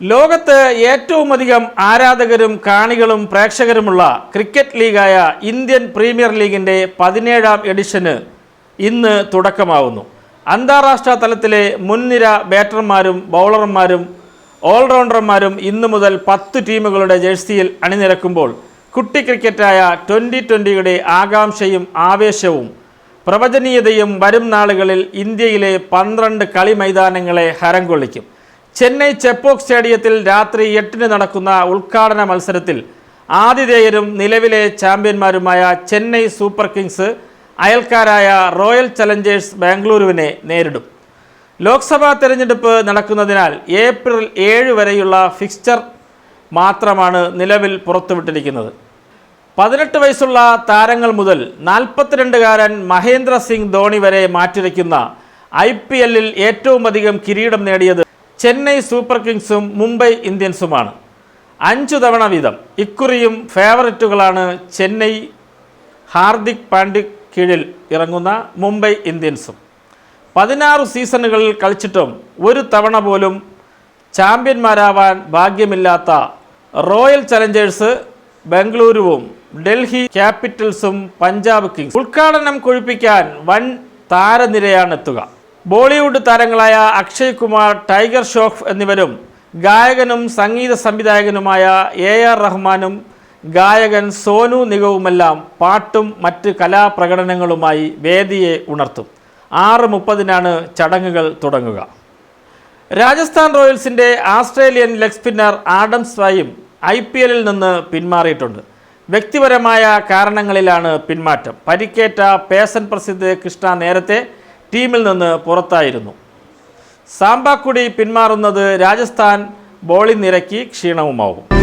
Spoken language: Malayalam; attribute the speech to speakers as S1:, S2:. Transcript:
S1: ലോകത്ത് ഏറ്റവും അധികം ആരാധകരും കാണികളും പ്രേക്ഷകരുമുള്ള ക്രിക്കറ്റ് ലീഗായ ഇന്ത്യൻ പ്രീമിയർ ലീഗിന്റെ പതിനേഴാം എഡിഷന് ഇന്ന് തുടക്കമാവുന്നു. അന്താരാഷ്ട്ര തലത്തിലെ മുൻനിര ബാറ്റർമാരും ബൗളർമാരും ഓൾറൗണ്ടർമാരും ഇന്നു മുതൽ പത്ത് ടീമുകളുടെ ജേഴ്സിയിൽ അണിനിരക്കുമ്പോൾ കുട്ടി ക്രിക്കറ്റായ ട്വന്റി ട്വന്റിയുടെ ആകാംക്ഷയും ആവേശവും പ്രവചനീയതയും വരും നാളുകളിൽ ഇന്ത്യയിലെ പന്ത്രണ്ട് കളി മൈതാനങ്ങളെ ഹരം കൊള്ളിക്കും ചെന്നൈ ചെപ്പോക് സ്റ്റേഡിയത്തിൽ രാത്രി എട്ടിന് നടക്കുന്ന ഉദ്ഘാടന മത്സരത്തിൽ ആതിഥേയരും നിലവിലെ ചാമ്പ്യന്മാരുമായ ചെന്നൈ സൂപ്പർ കിങ്സ് അയൽക്കാരായ റോയൽ ചലഞ്ചേഴ്സ് ബാംഗ്ലൂരുവിനെ നേരിടും. ലോക്സഭാ തെരഞ്ഞെടുപ്പ് നടക്കുന്നതിനാൽ ഏപ്രിൽ ഏഴ് വരെയുള്ള ഫിക്സ്ചർ മാത്രമാണ് നിലവിൽ പുറത്തുവിട്ടിരിക്കുന്നത്. പതിനെട്ട് വയസ്സുള്ള താരങ്ങൾ മുതൽ നാൽപ്പത്തിരണ്ടുകാരൻ മഹേന്ദ്ര സിംഗ് ധോണി വരെ മാറ്റിരയ്ക്കുന്ന ഐ പി എല്ലിൽ ഏറ്റവും അധികം കിരീടം നേടിയത് ചെന്നൈ സൂപ്പർ കിങ്സും മുംബൈ ഇന്ത്യൻസുമാണ്. അഞ്ചു തവണ വീതം. ഇക്കുറിയും ഫേവററ്റുകളാണ് ചെന്നൈ ഹാർദിക് പാണ്ഡ്യ കീഴിൽ ഇറങ്ങുന്ന മുംബൈ ഇന്ത്യൻസും. പതിനാറ് സീസണുകളിൽ കളിച്ചിട്ടും ഒരു തവണ പോലും ചാമ്പ്യന്മാരാവാൻ ഭാഗ്യമില്ലാത്ത റോയൽ ചലഞ്ചേഴ്സ് ബംഗളൂരുവും ഡൽഹി ക്യാപിറ്റൽസും പഞ്ചാബ് കിങ്സ്. ഉദ്ഘാടനം കൊഴിപ്പിക്കാൻ വൻ താരനിരയാണ് എത്തുക ബോളിവുഡ് താരങ്ങളായ അക്ഷയ് കുമാർ ടൈഗർ ഷോഫ് എന്നിവരും ഗായകനും സംഗീത സംവിധായകനുമായ എ ആർ റഹ്മാനും ഗായകൻ സോനു നിഗവുമെല്ലാം പാട്ടും മറ്റ് കലാപ്രകടനങ്ങളുമായി വേദിയെ ഉണർത്തും. ആറ് മുപ്പതിനാണ് ചടങ്ങുകൾ തുടങ്ങുക. രാജസ്ഥാൻ റോയൽസിന്റെ ആസ്ട്രേലിയൻ ലെഗ് സ്പിന്നർ ആഡം സ്വായും ഐ പി എല്ലിൽ നിന്ന് പിന്മാറിയിട്ടുണ്ട്. വ്യക്തിപരമായ കാരണങ്ങളിലാണ് പിന്മാറ്റം. പരിക്കേറ്റ പേസൻ പ്രസിദ്ധ് കൃഷ്ണ നേരത്തെ ടീമിൽ നിന്ന് പുറത്തായിരുന്നു. സാമ്പാക്കുടി പിന്മാറുന്നത് രാജസ്ഥാൻ ബോളിംഗ് നിരക്ക് ക്ഷീണവുമാവും.